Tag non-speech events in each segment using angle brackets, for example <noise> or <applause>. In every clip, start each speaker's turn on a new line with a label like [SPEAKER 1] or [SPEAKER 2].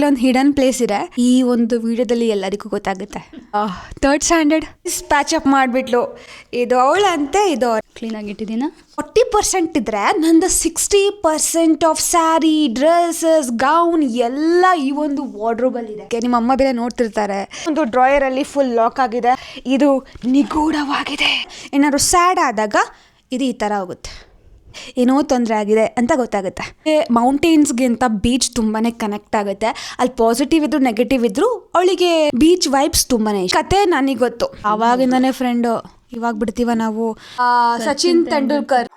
[SPEAKER 1] ಇಲ್ಲೊಂದು hidden place ಇದೆ. ಈ ಒಂದು ವಿಡಿಯೋದಲ್ಲಿ ಎಲ್ಲರಿಗೂ ಗೊತ್ತಾಗುತ್ತೆ. ಥರ್ಡ್ ಸ್ಟ್ಯಾಂಡರ್ಡ್ ಪ್ಯಾಚ್ ಅಪ್ ಮಾಡ್ಬಿಟ್ಲು. ಇದು ಅವಳಂತೆ ಇದು
[SPEAKER 2] ಕ್ಲೀನಾಗಿ ಇಟ್ಟಿದ್ದೀನ?
[SPEAKER 1] ಫೋರ್ಟಿ ಪರ್ಸೆಂಟ್ ಇದ್ರೆ ನಂದು sixty percent off sari dresses gown ಎಲ್ಲ ಈ ಒಂದು ವಾರ್ಡ್ರೋಬಲ್ಲಿ ಇದೆ. ನಿಮ್ಮ ಅಮ್ಮ ಬೇರೆ ನೋಡ್ತಿರ್ತಾರೆ. ಒಂದು ಡ್ರಾಯರ್ ಅಲ್ಲಿ ಫುಲ್ ಲಾಕ್ ಆಗಿದೆ. ಇದು ನಿಗೂಢವಾಗಿದೆ. ಏನಾದ್ರು ಸ್ಯಾಡ್ ಆದಾಗ ಇದು ಈ ಥರ ಹೋಗುತ್ತೆ. ಏನೋ ತೊಂದರೆ ಆಗಿದೆ ಅಂತ ಗೊತ್ತಾಗುತ್ತೆ. ಮೌಂಟೇನ್ಸ್ಗಿಂತ ಬೀಚ್ ತುಂಬಾನೇ ಕನೆಕ್ಟ್ ಆಗುತ್ತೆ. ಅಲ್ಲಿ ಪಾಸಿಟಿವ್ ಇದ್ರು ನೆಗೆಟಿವ್ ಇದ್ರು ಅವಳಿಗೆ ಬೀಚ್ ವೈಬ್ಸ್ ತುಂಬಾನೇ ಕತೆ ನನಗೆ ಗೊತ್ತು. ಅವಾಗಿಂದಾನೇ ಫ್ರೆಂಡು ಇವಾಗ ಬಿಡ್ತೀವ ನಾವು? ಸಚಿನ್ ತೆಂಡೂಲ್ಕರ್.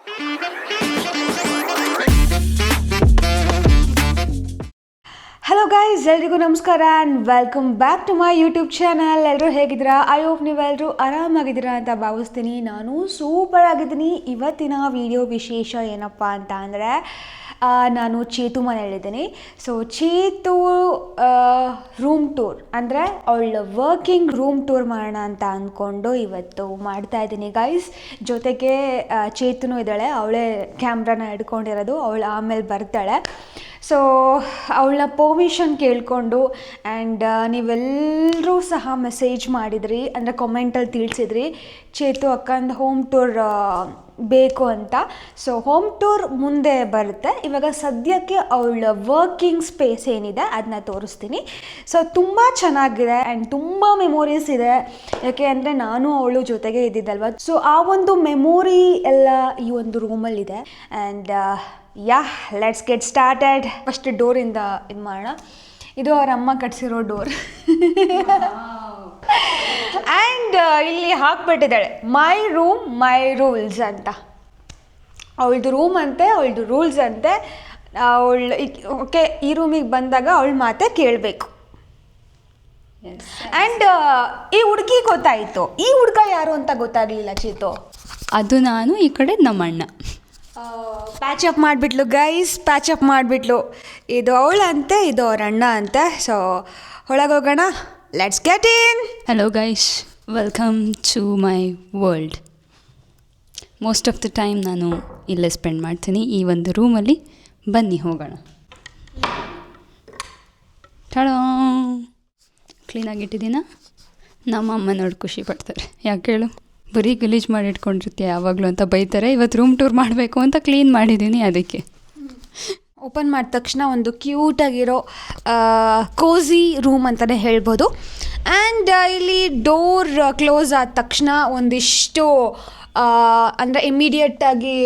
[SPEAKER 1] ಹಲೋ ಗೈಸ್ ಎಲ್ರಿಗೂ ನಮಸ್ಕಾರ and welcome back to my YouTube channel ಎಲ್ಲರೂ ಹೇಗಿದ್ದೀರಾ? ಐ ಹೋಪ್ ನೀವೆಲ್ಲರೂ ಆರಾಮಾಗಿದ್ದೀರಾ ಅಂತ ಭಾವಿಸ್ತೀನಿ. ನಾನು ಸೂಪರ್ ಆಗಿದ್ದೀನಿ. ಇವತ್ತಿನ ವಿಡಿಯೋ ವಿಶೇಷ ಏನಪ್ಪ ಅಂತ ಅಂದರೆ ನಾನು ಚೇತು ಮನೆಯಲ್ಲಿದ್ದೀನಿ ಸೊ ಚೇತು ರೂಮ್ ಟೂರ್ ಅಂದರೆ, ಅವಳ ವರ್ಕಿಂಗ್ ರೂಮ್ ಟೂರ್ ಮಾಡೋಣ ಅಂತ ಅಂದ್ಕೊಂಡು ಇವತ್ತು ಮಾಡ್ತಾ ಇದ್ದೀನಿ ಗೈಸ್ ಜೊತೆಗೆ ಚೇತುನೂ ಇದ್ದಾಳೆ. ಅವಳೇ ಕ್ಯಾಮ್ರಾನ ಹಿಡ್ಕೊಂಡಿರೋದು. ಅವಳು ಆಮೇಲೆ ಬರ್ತಾಳೆ. ಸೊ ಅವಳ ಪರ್ಮಿಷನ್ ಕೇಳಿಕೊಂಡು ಆ್ಯಂಡ್ ನೀವೆಲ್ಲರೂ ಸಹ ಮೆಸೇಜ್ ಮಾಡಿದ್ರಿ, ಅಂದರೆ ಕಾಮೆಂಟಲ್ಲಿ ತಿಳಿಸಿದ್ರಿ. ಚೇತು ಅಕ್ಕಂದು ಹೋಮ್ ಟೂರ್ ಬೇಕು ಅಂತ. ಸೊ ಹೋಮ್ ಟೂರ್ ಮುಂದೆ ಬರುತ್ತೆ. ಇವಾಗ ಸದ್ಯಕ್ಕೆ ಅವಳ ವರ್ಕಿಂಗ್ ಸ್ಪೇಸ್ ಏನಿದೆ ಅದನ್ನ ತೋರಿಸ್ತೀನಿ. ಸೊ ತುಂಬ ಚೆನ್ನಾಗಿದೆ ಆ್ಯಂಡ್ ತುಂಬ ಮೆಮೊರೀಸ್ ಇದೆ. ಯಾಕೆ ಅಂದರೆ ನಾನು ಅವಳು ಜೊತೆಗೆ ಇದ್ದಿದ್ದಲ್ವ. ಸೊ ಆ ಒಂದು ಮೆಮೊರಿ ಎಲ್ಲ ಈ ಒಂದು ರೂಮಲ್ಲಿದೆ and yeah let's get started first ಡೋರಿಂದ ಇದು ಮಾಡೋಣ ಇದು ಅವ್ರ ಅಮ್ಮ ಕಟ್ಸಿರೋ ಡೋರ್ ಆ್ಯಂಡ್ ಇಲ್ಲಿ ಹಾಕ್ಬಿಟ್ಟಿದ್ದಾಳೆ. ಮೈ ರೂಮ್ ಮೈ ರೂಲ್ಸ್ ಅಂತ. ಅವಳದು ರೂಮ್ ಅಂತೆ ಅವಳದು ರೂಲ್ಸ್ ಅಂತೆ. ಅವಳು ಓಕೆ ಈ ರೂಮಿಗೆ ಬಂದಾಗ ಅವಳ ಮಾತೆ ಕೇಳಬೇಕು. ಆ್ಯಂಡ್ ಈ ಹುಡುಗಿ ಗೊತ್ತಾಯಿತು. ಈ ಹುಡುಗ ಯಾರು ಅಂತ ಗೊತ್ತಾಗಲಿಲ್ಲ ಚೀತು?
[SPEAKER 2] ಅದು ನಾನು ಈ ಕಡೆ ನಮ್ಮ ಅಣ್ಣ
[SPEAKER 1] ಪ್ಯಾಚ್ ಅಪ್ ಮಾಡಿಬಿಟ್ಲು ಗೈಸ್ ಪ್ಯಾಚ್ ಅಪ್ ಮಾಡಿಬಿಟ್ಲು. ಇದು ಅವಳಂತೆ ಇದು ಅವ್ರ ಅಣ್ಣ ಅಂತೆ. So ಒಳಗೋಗೋಣ let's get in
[SPEAKER 2] hello guys welcome to my world most of the time ನಾನು ಇಲ್ಲೇ ಸ್ಪೆಂಡ್ ಮಾಡ್ತೀನಿ. ಈ ಒಂದು ರೂಮಲ್ಲಿ ಬನ್ನಿ, ಹೋಗೋಣ. ಟಡಾ ಕ್ಲೀನಾಗಿ ಇಟ್ಟಿದ್ದೀನ? ನಮ್ಮ ಅಮ್ಮ ನೋಡಿ ಖುಷಿ ಪಡ್ತಾರೆ. ಯಾಕೆ ಹೇಳು ಬರೀ ಗಲೀಜ್ ಮಾಡಿ ಇಟ್ಕೊಂಡಿರ್ತೀಯ ಯಾವಾಗಲೂ ಅಂತ ಬೈತಾರೆ. ಇವತ್ತು ರೂಮ್ ಟೂರ್ ಮಾಡಬೇಕು ಅಂತ ಕ್ಲೀನ್ ಮಾಡಿದ್ದೀನಿ ಅದಕ್ಕೆ.
[SPEAKER 1] ಓಪನ್ ಮಾಡಿದ ತಕ್ಷಣ ಒಂದು ಕ್ಯೂಟಾಗಿರೋ ಕೋಝಿ ರೂಮ್ ಅಂತಲೇ ಹೇಳ್ಬೋದು. ಆ್ಯಂಡ್ ಇಲ್ಲಿ ಡೋರ್ ಕ್ಲೋಸ್ ಆದ ತಕ್ಷಣ ಒಂದಿಷ್ಟು ಅಂದರೆ ಇಮ್ಮಿಡಿಯೇಟಾಗಿ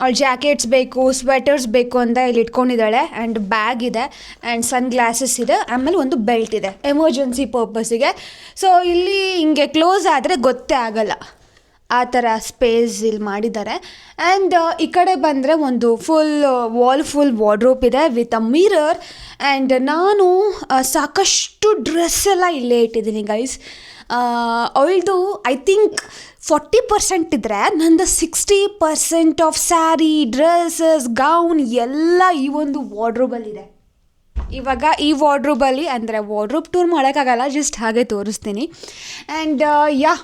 [SPEAKER 1] ಅವಳು ಜಾಕೆಟ್ಸ್ ಬೇಕು ಸ್ವೆಟರ್ಸ್ ಬೇಕು ಅಂತ ಇಲ್ಲಿ ಇಟ್ಕೊಂಡಿದ್ದಾಳೆ. ಆ್ಯಂಡ್ ಬ್ಯಾಗ್ ಇದೆ ಆ್ಯಂಡ್ ಸನ್ ಗ್ಲಾಸಸ್ ಇದೆ, ಆಮೇಲೆ ಒಂದು ಬೆಲ್ಟ್ ಇದೆ ಎಮರ್ಜೆನ್ಸಿ ಪರ್ಪಸ್ಸಿಗೆ ಸೊ ಇಲ್ಲಿ ಹಿಂಗೆ ಕ್ಲೋಸ್ ಆದರೆ ಗೊತ್ತೇ ಆಗಲ್ಲ. ಆ ಥರ ಸ್ಪೇಸ್ ಇಲ್ಲಿ ಮಾಡಿದ್ದಾರೆ. ಆ್ಯಂಡ್ ಈ ಕಡೆ ಬಂದರೆ ಒಂದು ಫುಲ್ ವಾಲ್ ಫುಲ್ ವಾರ್ಡ್ರೋಪ್ ಇದೆ ವಿತ್ ಅ ಮಿರರ್ ಆ್ಯಂಡ್ ನಾನು ಸಾಕಷ್ಟು ಡ್ರೆಸ್ ಎಲ್ಲ ಇಲ್ಲೇ ಇಟ್ಟಿದ್ದೀನಿ ಗೈಸ್ ಅವಳದು ಐ ಥಿಂಕ್ ಫಾರ್ಟಿ ಪರ್ಸೆಂಟ್ ಇದ್ದರೆ ನಂದು sixty percent off sari dresses gown ಎಲ್ಲ ಈ ಒಂದು ವಾರ್ಡ್ರೋಬಲ್ಲಿದೆ ಇವಾಗ ಈ ವಾರ್ಡ್ರೋಬಲ್ಲಿ ಅಂದರೆ ವಾರ್ಡ್ರೋಬ್ ಟೂರ್ ಮಾಡೋಕ್ಕಾಗಲ್ಲ ಜಸ್ಟ್ ಹಾಗೆ ತೋರಿಸ್ತೀನಿ. ಆ್ಯಂಡ್ ಯಾ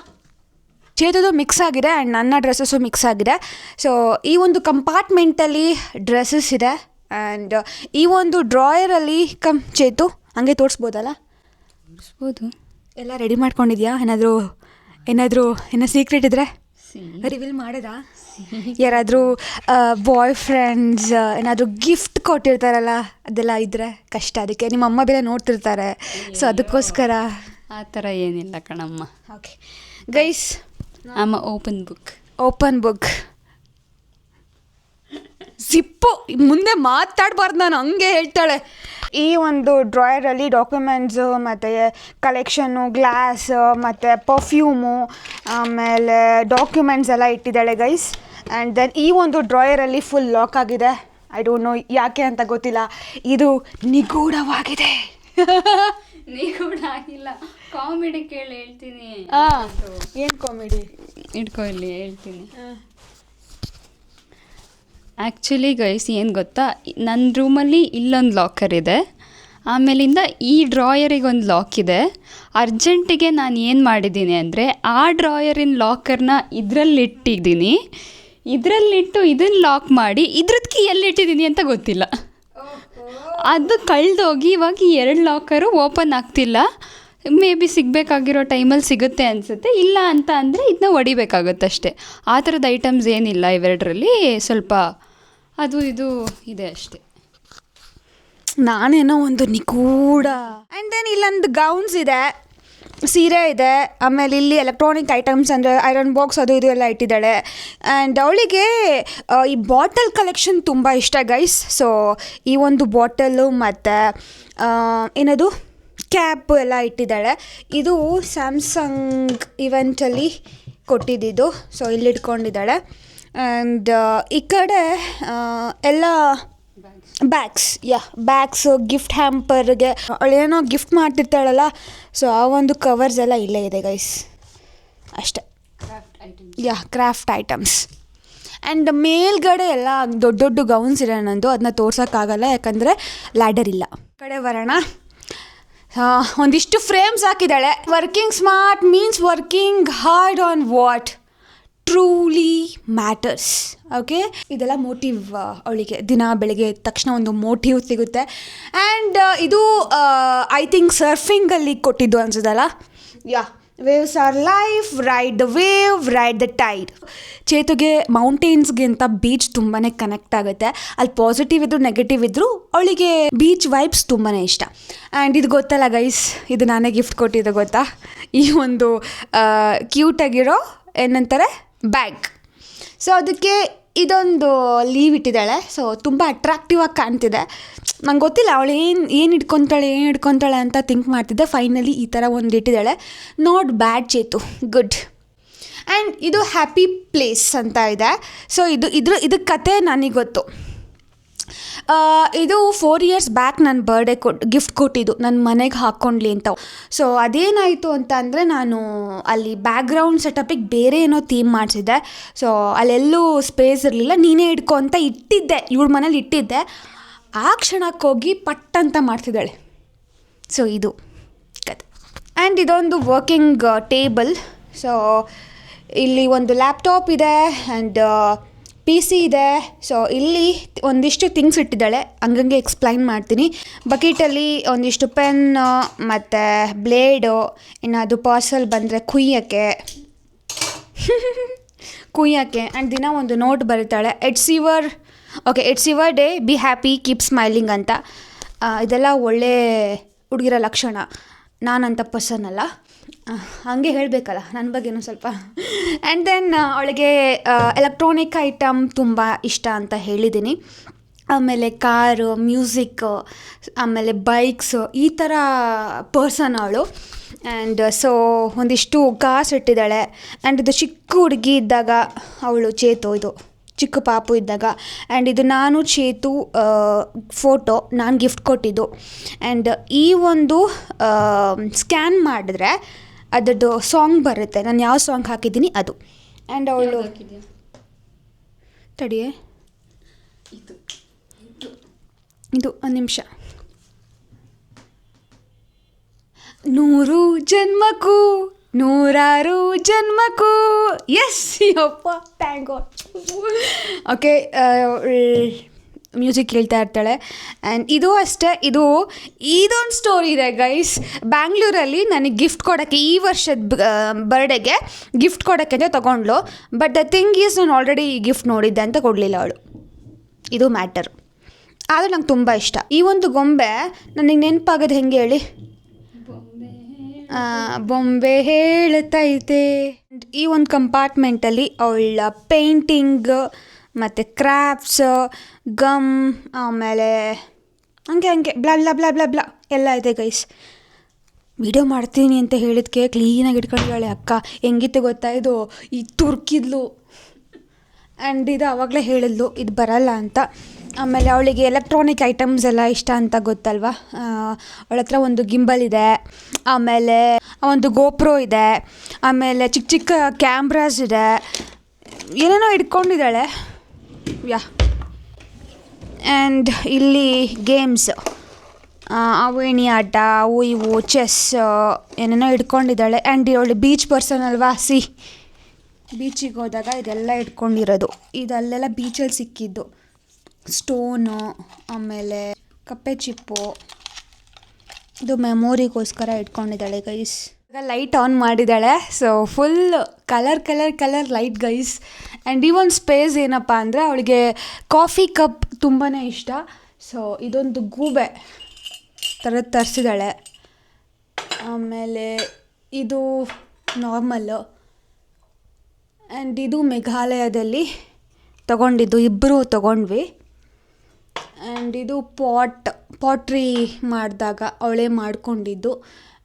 [SPEAKER 1] ಚೇತದು ಮಿಕ್ಸ್ ಆಗಿದೆ ಆ್ಯಂಡ್ ನನ್ನ ಡ್ರೆಸ್ಸಸ್ಸು ಮಿಕ್ಸ್ ಆಗಿದೆ. ಸೊ ಈ ಒಂದು ಕಂಪಾರ್ಟ್ಮೆಂಟಲ್ಲಿ ಡ್ರೆಸ್ಸಸ್ ಇದೆ. ಆ್ಯಂಡ್ ಈ ಒಂದು ಡ್ರಾಯರಲ್ಲಿ ಕಮ್ ಚೇತು ಹಂಗೆ ತೋರಿಸ್ಬೋದಲ್ಲ?
[SPEAKER 2] ತೋರಿಸ್ಬೋದು.
[SPEAKER 1] ಎಲ್ಲ ರೆಡಿ ಮಾಡ್ಕೊಂಡಿದ್ಯಾ? ಏನಾದರೂ ಏನಾದರೂ ಏನೋ ಸೀಕ್ರೆಟ್ ಇದ್ರೆ? ರಿವೀಲ್ ಮಾಡೋದಾ? ಯಾರಾದರೂ ಬಾಯ್ ಫ್ರೆಂಡ್ಸ್ ಏನಾದರೂ ಗಿಫ್ಟ್ ಕೊಟ್ಟಿರ್ತಾರಲ್ಲ ಅದೆಲ್ಲ ಇದ್ದರೆ ಕಷ್ಟ. ಅದಕ್ಕೆ ನಿಮ್ಮ ಅಮ್ಮ ಬೇರೆ ನೋಡ್ತಿರ್ತಾರೆ. ಸೊ ಅದಕ್ಕೋಸ್ಕರ.
[SPEAKER 2] ಆ ಥರ ಏನಿಲ್ಲ ಕಣಮ್ಮ.
[SPEAKER 1] Okay guys
[SPEAKER 2] um open book
[SPEAKER 1] open book Sippu ಮುಂದೆ ಮಾತಾಡಬಾರ್ದು ನಾನು ಹಂಗೆ ಹೇಳ್ತಾಳೆ. ಈ ಒಂದು ಡ್ರಾಯರಲ್ಲಿ ಡಾಕ್ಯುಮೆಂಟ್ಸು ಮತ್ತು ಕಲೆಕ್ಷನ್ನು ಗ್ಲಾಸ್ ಮತ್ತು ಪರ್ಫ್ಯೂಮು ಆಮೇಲೆ ಡಾಕ್ಯುಮೆಂಟ್ಸ್ ಎಲ್ಲ ಇಟ್ಟಿದ್ದಾಳೆ ಗೈಸ್ ಆ್ಯಂಡ್ ದೆನ್ ಈ ಒಂದು ಡ್ರಾಯರಲ್ಲಿ ಫುಲ್ ಲಾಕ್ ಆಗಿದೆ. ಐ ಡೋಂಟ್ ನೋ ಯಾಕೆ ಅಂತ ಗೊತ್ತಿಲ್ಲ. ಇದು ನಿಗೂಢವಾಗಿದೆ. <laughs>
[SPEAKER 2] ನೀ ಕೂಡ ಆಗಿಲ್ಲ. ಕಾಮಿಡಿ ಕೇಳಿ ಹೇಳ್ತೀನಿ.
[SPEAKER 1] ಏನ್ ಕಾಮಿಡಿ?
[SPEAKER 2] ಇಟ್ಕೊ ಇಲ್ಲಿ ಹೇಳ್ತೀನಿ. ಆ್ಯಕ್ಚುಲಿ ಗೈಸ್ ಏನು ಗೊತ್ತಾ? ನನ್ನ ರೂಮಲ್ಲಿ ಇಲ್ಲೊಂದು ಲಾಕರ್ ಇದೆ. ಆಮೇಲಿಂದ ಈ ಡ್ರಾಯರಿಗೆ ಒಂದು ಲಾಕ್ ಇದೆ ಅರ್ಜೆಂಟಿಗೆ ನಾನು ಏನು ಮಾಡಿದ್ದೀನಿ ಅಂದರೆ ಆ ಡ್ರಾಯರಿನ ಲಾಕರ್ನ ಇದರಲ್ಲಿ ಇಟ್ಟಿದ್ದೀನಿ ಇದರಲ್ಲಿಟ್ಟು ಇದನ್ನು ಲಾಕ್ ಮಾಡಿ ಇದ್ರದ್ದು ಕೀ ಎಲ್ಲಿಟ್ಟಿದ್ದೀನಿ ಅಂತ ಗೊತ್ತಿಲ್ಲ. ಅದು ಕಳೆದೋಗಿ ಇವಾಗ ಎರಡು ಲಾಕರು ಓಪನ್ ಆಗ್ತಿಲ್ಲ. ಮೇ ಬಿ ಸಿಗಬೇಕಾಗಿರೋ ಟೈಮಲ್ಲಿ ಸಿಗುತ್ತೆ ಅನಿಸುತ್ತೆ. ಇಲ್ಲ ಅಂತ ಅಂದರೆ ಇದನ್ನ ಹೊಡಿಬೇಕಾಗುತ್ತೆ ಅಷ್ಟೇ ಆ ಥರದ ಐಟಮ್ಸ್ ಏನಿಲ್ಲ ಇವೆರಡರಲ್ಲಿ. ಸ್ವಲ್ಪ ಅದು ಇದು ಇದೆ ಅಷ್ಟೇ.
[SPEAKER 1] ನಾನೇನೋ ಒಂದು ನಿಗೂಢ ಆ್ಯಂಡ್ ದೆನ್ ಇಲ್ಲೊಂದು ಗೌನ್ಸ್ ಇದೆ. ಸೀರೆ ಇದೆ. ಆಮೇಲೆ ಇಲ್ಲಿ ಎಲೆಕ್ಟ್ರಾನಿಕ್ ಐಟಮ್ಸ್ ಅಂದರೆ ಐರನ್ ಬಾಕ್ಸ್ ಅದು ಇದು ಎಲ್ಲ ಇಟ್ಟಿದ್ದಾಳೆ. ಆ್ಯಂಡ್ ಅವಳಿಗೆ ಈ ಬಾಟಲ್ ಕಲೆಕ್ಷನ್ ತುಂಬ ಇಷ್ಟ ಗೈಸ್ ಸೊ ಈ ಒಂದು ಬಾಟಲು ಮತ್ತು ಏನದು? ಕ್ಯಾಪ್ ಎಲ್ಲ ಇಟ್ಟಿದ್ದಾಳೆ. ಇದು ಸ್ಯಾಮ್ಸಂಗ್ ಇವೆಂಟಲ್ಲಿ ಕೊಟ್ಟಿದ್ದಿದ್ದು. ಸೊ ಇಲ್ಲಿ ಇಟ್ಕೊಂಡಿದ್ದಾಳೆ. ಆ್ಯಂಡ್ ಈ ಕಡೆ ಎಲ್ಲ ಬ್ಯಾಗ್ಸ್ ಯಾ ಬ್ಯಾಗ್ಸು ಗಿಫ್ಟ್ ಹ್ಯಾಂಪರ್ಗೆ ಅವಳೇನೋ ಗಿಫ್ಟ್ ಮಾಡ್ತಿರ್ತಾಳಲ್ಲ. ಸೊ ಆ ಒಂದು ಕವರ್ಸ್ ಎಲ್ಲ ಇಲ್ಲೇ ಇದೆ ಗೈಸ್ ಅಷ್ಟೆ. ಯಾ ಕ್ರಾಫ್ಟ್ ಐಟಮ್ಸ್ ಆ್ಯಂಡ್ ಮೇಲ್ಗಡೆ ಎಲ್ಲ ದೊಡ್ಡ ದೊಡ್ಡ ಗೌನ್ಸ್ ಇದೆ ಅದನ್ನ ತೋರ್ಸೋಕ್ಕಾಗಲ್ಲ, ಯಾಕಂದರೆ ಲ್ಯಾಡರ್ ಇಲ್ಲ. ಕಡೆ ಬರೋಣ ಒಂದಿಷ್ಟು frames ಹಾಕಿದ್ದಾಳೆ. Working smart means working hard on what truly matters okay ಇದೆಲ್ಲ ಮೋಟಿವ್ ಅವಳಿಗೆ. ದಿನ ಬೆಳಗ್ಗೆ ತಕ್ಷಣ ಒಂದು ಮೋಟಿವ್ ಸಿಗುತ್ತೆ. ಆ್ಯಂಡ್ ಇದು ಐ ಥಿಂಕ್ ಸರ್ಫಿಂಗಲ್ಲಿ ಕೊಟ್ಟಿದ್ದು ಅನ್ಸೋದಲ್ಲ yeah waves are life ride the wave ride the tide ಚೇತುಗೆ ಮೌಂಟೇನ್ಸ್ಗಿಂತ ಬೀಚ್ ತುಂಬಾ ಕನೆಕ್ಟ್ ಆಗುತ್ತೆ. ಅಲ್ಲಿ ಪಾಸಿಟಿವ್ ಇದ್ರು ನೆಗೆಟಿವ್ ಇದ್ದರೂ ಅವಳಿಗೆ ಬೀಚ್ ವೈಬ್ಸ್ ತುಂಬಾ ಇಷ್ಟ. ಆ್ಯಂಡ್ ಇದು ಗೊತ್ತಲ್ಲ ಗೈಸ್ ಇದು ನಾನೇ ಗಿಫ್ಟ್ ಕೊಟ್ಟಿದ್ದೆ ಗೊತ್ತಾ? ಈ ಒಂದು ಕ್ಯೂಟಾಗಿರೋ ಏನಂತಾರೆ? ಬ್ಯಾಗ್ ಸೊ ಅದಕ್ಕೆ ಇದೊಂದು ಲೀವ್ ಇಟ್ಟಿದ್ದಾಳೆ. ಸೊ ತುಂಬ ಅಟ್ರಾಕ್ಟಿವ್ ಆಗಿ ಕಾಣ್ತಿದೆ. ನಂಗೆ ಗೊತ್ತಿಲ್ಲ, ಅವಳು ಏನು ಏನು ಇಟ್ಕೊತಾಳೆ ಏನು ಇಟ್ಕೊತಾಳೆ ಅಂತ ಥಿಂಕ್ ಮಾಡ್ತಿದ್ದೆ. ಫೈನಲಿ ಈ ಥರ ಒಂದು ಇಟ್ಟಿದ್ದಾಳೆ. Not bad Chetu. Good and ಇದು ಹ್ಯಾಪಿ ಪ್ಲೇಸ್ ಅಂತ ಇದೆ. ಸೊ ಇದು, ಇದ್ರ ಇದಕ್ಕೆ ಕತೆ ನನಗೆ ಗೊತ್ತು. ಇದು ಫೋರ್ ಇಯರ್ಸ್ ಬ್ಯಾಕ್ ನನ್ನ ಬರ್ಡೇ ಕೊಟ್ಟು ಗಿಫ್ಟ್ ಕೊಟ್ಟಿದ್ದು. ನನ್ನ ಮನೆಗೆ ಹಾಕ್ಕೊಂಡ್ಲಿ ಅಂತ. ಸೊ ಅದೇನಾಯಿತು ಅಂತ ಅಂದರೆ ನಾನು ಅಲ್ಲಿ ಬ್ಯಾಕ್ಗ್ರೌಂಡ್ ಸೆಟಪಿಗೆ ಬೇರೆ ಏನೋ ಥೀಮ್ ಮಾಡಿಸಿದ್ದೆ. ಸೊ ಅಲ್ಲೆಲ್ಲೂ ಸ್ಪೇಸ್ ಇರಲಿಲ್ಲ. ನೀನೇ ಇಟ್ಕೊ ಅಂತ ಇಟ್ಟಿದ್ದೆ. ಇವಳ ಮನೇಲಿ ಇಟ್ಟಿದ್ದೆ. ಆ ಕ್ಷಣಕ್ಕೆ ಹೋಗಿ ಪಟ್ ಅಂತ ಮಾಡ್ತಿದ್ದಾಳೆ. ಸೊ ಇದು ಕತೆ ಆ್ಯಂಡ್ ಇದೊಂದು ವರ್ಕಿಂಗ್ ಟೇಬಲ್ ಸೊ ಇಲ್ಲಿ ಒಂದು ಲ್ಯಾಪ್ಟಾಪ್ ಇದೆ. ಆ್ಯಂಡ್ ಪಿ ಸಿ ಇದೆ. ಸೊ ಇಲ್ಲಿ ಒಂದಿಷ್ಟು ಥಿಂಗ್ಸ್ ಇಟ್ಟಿದ್ದಾಳೆ. ಹಂಗಂಗೆ ಎಕ್ಸ್ಪ್ಲೈನ್ ಮಾಡ್ತೀನಿ. ಬಕೆಟಲ್ಲಿ ಒಂದಿಷ್ಟು ಪೆನ್ನು ಮತ್ತು ಬ್ಲೇಡು ಇನ್ನು ಅದು ಪಾರ್ಸಲ್ ಬಂದರೆ ಕುಯ್ಯೋಕ್ಕೆ. <laughs> ಕುಯ್ಯೋಕ್ಕೆ. ಆ್ಯಂಡ್ ದಿನ ಒಂದು note ಬರೀತಾಳೆ. It's your okay it's your day be happy keep smiling ಅಂತ. ಇದೆಲ್ಲ ಒಳ್ಳೆ ಹುಡುಗಿರ ಲಕ್ಷಣ. ನಾನಂತ ಪರ್ಸನ್ ಅಲ್ಲ. ಹಾಗೆ ಹೇಳಬೇಕಲ್ಲ ನನ್ನ ಬಗ್ಗೆಯೂ ಸ್ವಲ್ಪ. ಆ್ಯಂಡ್ ದೆನ್ ಅವಳಿಗೆ ಎಲೆಕ್ಟ್ರಾನಿಕ್ ಐಟಮ್ ತುಂಬ ಇಷ್ಟ ಅಂತ ಹೇಳಿದ್ದೀನಿ. ಆಮೇಲೆ ಕಾರು ಮ್ಯೂಸಿಕ್ ಆಮೇಲೆ ಬೈಕ್ಸ್ ಈ ಥರ ಪರ್ಸನ್ ಅವಳು. ಆ್ಯಂಡ್ ಸೊ ಒಂದಿಷ್ಟು ಕಾಸು ಇಟ್ಟಿದ್ದಾಳೆ. ಆ್ಯಂಡ್ ಇದು ಚಿಕ್ಕ ಹುಡುಗಿ ಇದ್ದಾಗ ಅವಳು ಚೇತು ಇದು ಚಿಕ್ಕ ಪಾಪು ಇದ್ದಾಗ. ಆ್ಯಂಡ್ ಇದು ನಾನು ಚೇತು ಫೋಟೋ ನಾನು ಗಿಫ್ಟ್ ಕೊಟ್ಟಿದ್ದು. ಆ್ಯಂಡ್ ಈ ಒಂದು ಸ್ಕ್ಯಾನ್ ಮಾಡಿದ್ರೆ ಅದರದ್ದು ಸಾಂಗ್ ಬರುತ್ತೆ. ನಾನು ಯಾವ ಸಾಂಗ್ ಹಾಕಿದ್ದೀನಿ ಅದು. ಆ್ಯಂಡ್ ಅವಳು ತಡಿಯೇ ಇದು. ಒಂದು ನಿಮಿಷ. ನೂರು ಜನ್ಮಕ್ಕೂ ನೂರಾರು ಜನ್ಮಕ್ಕೂ. ಎಸ್ ಯಪ್ಪ ಥ್ಯಾಂಕ್ ಗಾಡ್ ಓಕೆ ಮ್ಯೂಸಿಕ್ ಕೇಳ್ತಾ ಇರ್ತಾಳೆ. ಆ್ಯಂಡ್ ಇದು ಅಷ್ಟೇ ಇದು ಇದೊಂದು ಸ್ಟೋರಿ ಇದೆ ಗೈಸ್ ಬ್ಯಾಂಗ್ಳೂರಲ್ಲಿ ನನಗೆ ಗಿಫ್ಟ್ ಕೊಡೋಕ್ಕೆ ಈ ವರ್ಷದ ಬರ್ಡೇಗೆ ಗಿಫ್ಟ್ ಕೊಡೋಕ್ಕೆ ಅಂತ ತೊಗೊಂಡ್ಲು ಬಟ್ ದ ಥಿಂಗ್ ಈಸ್ ನಾನು ಆಲ್ರೆಡಿ ಈ ಗಿಫ್ಟ್ ನೋಡಿದ್ದೆ ಅಂತ ಕೊಡಲಿಲ್ಲ ಅವಳು. ಇದು ಮ್ಯಾಟರ್ ಆದರೆ ನಂಗೆ ತುಂಬ ಇಷ್ಟ. ಈ ಒಂದು ಗೊಂಬೆ ನನಗೆ ನೆನಪಾಗೋದು ಹೆಂಗೆ ಹೇಳಿ? ಬೊಂಬೆ ಹೇಳ್ತೈತೆ. ಈ ಒಂದು ಕಂಪಾರ್ಟ್ಮೆಂಟಲ್ಲಿ ಅವಳ ಪೇಂಟಿಂಗ್ ಮತ್ತು ಕ್ರಾಫ್ಟ್ಸ್ ಗಮ್ ಆಮೇಲೆ ಹಂಗೆ ಹಂಗೆ blah blah blah blah blah ಎಲ್ಲ ಇದೆ ಗೈಸ್ ವಿಡಿಯೋ ಮಾಡ್ತೀನಿ ಅಂತ ಹೇಳಿದ್ಕೆ ಕ್ಲೀನಾಗಿ ಇಟ್ಕೊಂಡಿದ್ದಾಳೆ ಅಕ್ಕ. ಹೆಂಗಿತ್ತು ಗೊತ್ತಾ ಇದು? ಈ ತುರ್ಕಿದ್ಲು. ಆ್ಯಂಡ್ ಇದು ಆವಾಗಲೇ ಹೇಳಿದ್ಲು, ಇದು ಬರಲ್ಲ ಅಂತ. ಆಮೇಲೆ ಅವಳಿಗೆ ಎಲೆಕ್ಟ್ರಾನಿಕ್ ಐಟಮ್ಸ್ ಎಲ್ಲ ಇಷ್ಟ ಅಂತ ಗೊತ್ತಲ್ವಾ? ಅವಳ ಹತ್ರ ಒಂದು ಗಿಂಬಲ್ ಇದೆ, ಆಮೇಲೆ ಒಂದು ಗೋಪ್ರೋ ಇದೆ, ಆಮೇಲೆ ಚಿಕ್ಕ ಚಿಕ್ಕ ಕ್ಯಾಮ್ರಾಸ್ ಇದೆ. ಏನೇನೋ ಇಟ್ಕೊಂಡಿದ್ದಾಳೆ ಯಾ. ಆ್ಯಂಡ್ ಇಲ್ಲಿ ಗೇಮ್ಸ್ ಅವೇಣಿ ಆಟ ಅವು ಇವು ಚೆಸ್ ಏನೇನೋ ಇಟ್ಕೊಂಡಿದ್ದಾಳೆ ಆ್ಯಂಡ್ ಇವಳು ಬೀಚ್ ಪರ್ಸನ್ ಅಲ್ವಾ? ಸಿ. ಬೀಚಿಗೆ ಹೋದಾಗ ಇದೆಲ್ಲ ಇಟ್ಕೊಂಡಿರೋದು ಇದಲ್ಲೆಲ್ಲ ಬೀಚಲ್ಲಿ ಸಿಕ್ಕಿದ್ದು. ಸ್ಟೋನು, ಆಮೇಲೆ ಕಪ್ಪೆ ಚಿಪ್ಪು. ಇದು ಮೆಮೊರಿಗೋಸ್ಕರ ಇಟ್ಕೊಂಡಿದ್ದಾಳೆ ಗೈಸ್ ಈಗ ಲೈಟ್ ಆನ್ ಮಾಡಿದ್ದಾಳೆ. So full colour colour colour light guys and ಈ ಒಂದು ಸ್ಪೇಸ್ ಏನಪ್ಪ ಅಂದರೆ ಅವಳಿಗೆ ಕಾಫಿ ಕಪ್ ತುಂಬಾ ಇಷ್ಟ. ಸೊ ಇದೊಂದು ಗೂಬೆ ಥರ ತರಿಸಿದ್ದಾಳೆ. ಆಮೇಲೆ ಇದು ನಾರ್ಮಲ್ಲು ಆ್ಯಂಡ್ ಇದು ಮೇಘಾಲಯದಲ್ಲಿ ತಗೊಂಡಿದ್ದು ಇಬ್ಬರು ತಗೊಂಡ್ವಿ. ಆ್ಯಂಡ್ ಇದು ಪಾಟ್ ಪಾಟ್ರಿ ಮಾಡಿದಾಗ ಅವಳೇ ಮಾಡಿಕೊಂಡಿದ್ದು.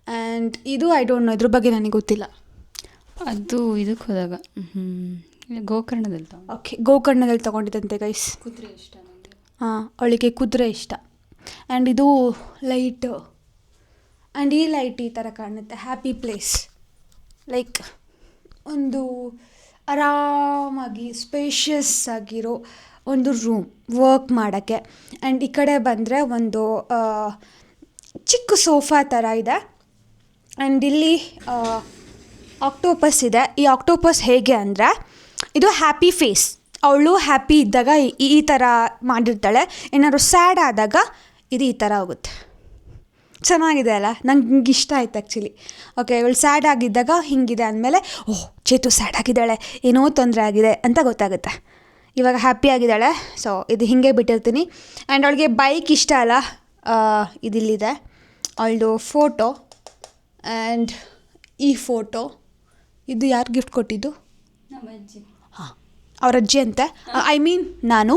[SPEAKER 1] ಆ್ಯಂಡ್ ಇದು ಐ ಡೋಂಟ್ ನೋ ಇದ್ರ ಬಗ್ಗೆ ನನಗೆ ಗೊತ್ತಿಲ್ಲ.
[SPEAKER 2] ಅದು ಇದಕ್ಕೆ ಹೋದಾಗ ಗೋಕರ್ಣದಲ್ಲಿ.
[SPEAKER 1] ಓಕೆ ಗೋಕರ್ಣದಲ್ಲಿ ತೊಗೊಂಡಿದ್ದಂತೆ ಗೈಸ್
[SPEAKER 2] ಕುದುರೆ ಇಷ್ಟ
[SPEAKER 1] ಹಾಂ ಅವಳಿಗೆ ಕುದುರೆ ಇಷ್ಟ. ಆ್ಯಂಡ್ ಇದು ಲೈಟ್ ಆ್ಯಂಡ್ ಈ ಲೈಟ್ ಈ ಥರ ಕಾಣುತ್ತೆ ಹ್ಯಾಪಿ ಪ್ಲೇಸ್ ಲೈಕ್ ಒಂದು ಆರಾಮಾಗಿ ಸ್ಪೇಷಿಯಸ್ ಆಗಿರೋ ಒಂದು ರೂಮ್ ವರ್ಕ್ ಮಾಡೋಕ್ಕೆ. ಆ್ಯಂಡ್ ಈ ಕಡೆ ಬಂದರೆ ಒಂದು ಚಿಕ್ಕ ಸೋಫಾ ಥರ ಇದೆ. ಆ್ಯಂಡ್ ಇಲ್ಲಿ ಆಕ್ಟೋಪಸ್ ಇದೆ. ಈ ಆಕ್ಟೋಪಸ್ ಹೇಗೆ ಅಂದರೆ, ಇದು ಹ್ಯಾಪಿ ಫೇಸ್ ಅವಳು ಹ್ಯಾಪಿ ಇದ್ದಾಗ ಈ ಥರ ಮಾಡಿರ್ತಾಳೆ. ಏನಾದ್ರು ಸ್ಯಾಡ್ ಆದಾಗ ಇದು ಈ ಥರ ಆಗುತ್ತೆ ಚೆನ್ನಾಗಿದೆ ಅಲ್ಲ? ನಂಗೆ ಇಷ್ಟ ಆಯ್ತು ಆ್ಯಕ್ಚುಲಿ ಓಕೆ ಇವಳು ಸ್ಯಾಡ್ ಆಗಿದ್ದಾಗ ಹಿಂಗಿದೆ ಅಂದಮೇಲೆ, ಓಹ್, ಚೇತು ಸ್ಯಾಡ್ ಆಗಿದ್ದಾಳೆ. ಏನೋ ತೊಂದರೆ ಆಗಿದೆ ಅಂತ ಗೊತ್ತಾಗುತ್ತೆ. ಇವಾಗ ಹ್ಯಾಪಿ ಆಗಿದ್ದಾಳೆ. ಸೊ ಇದು ಹೀಗೆ ಬಿಟ್ಟಿರ್ತೀನಿ. ಆ್ಯಂಡ್ ಅವಳಿಗೆ ಬೈಕ್ ಇಷ್ಟ ಅಲ್ಲ. ಇದಿಲ್ಲಿದೆ. ಅವಳದು ಫೋಟೋ ಆ್ಯಂಡ್ ಈ ಫೋಟೋ ಇದು ಯಾರು ಗಿಫ್ಟ್ ಕೊಟ್ಟಿದ್ದು? ಹಾಂ ಅವ್ರ ಅಜ್ಜಿ ಅಂತೆ. ಐ ಮೀನ್ ನಾನು.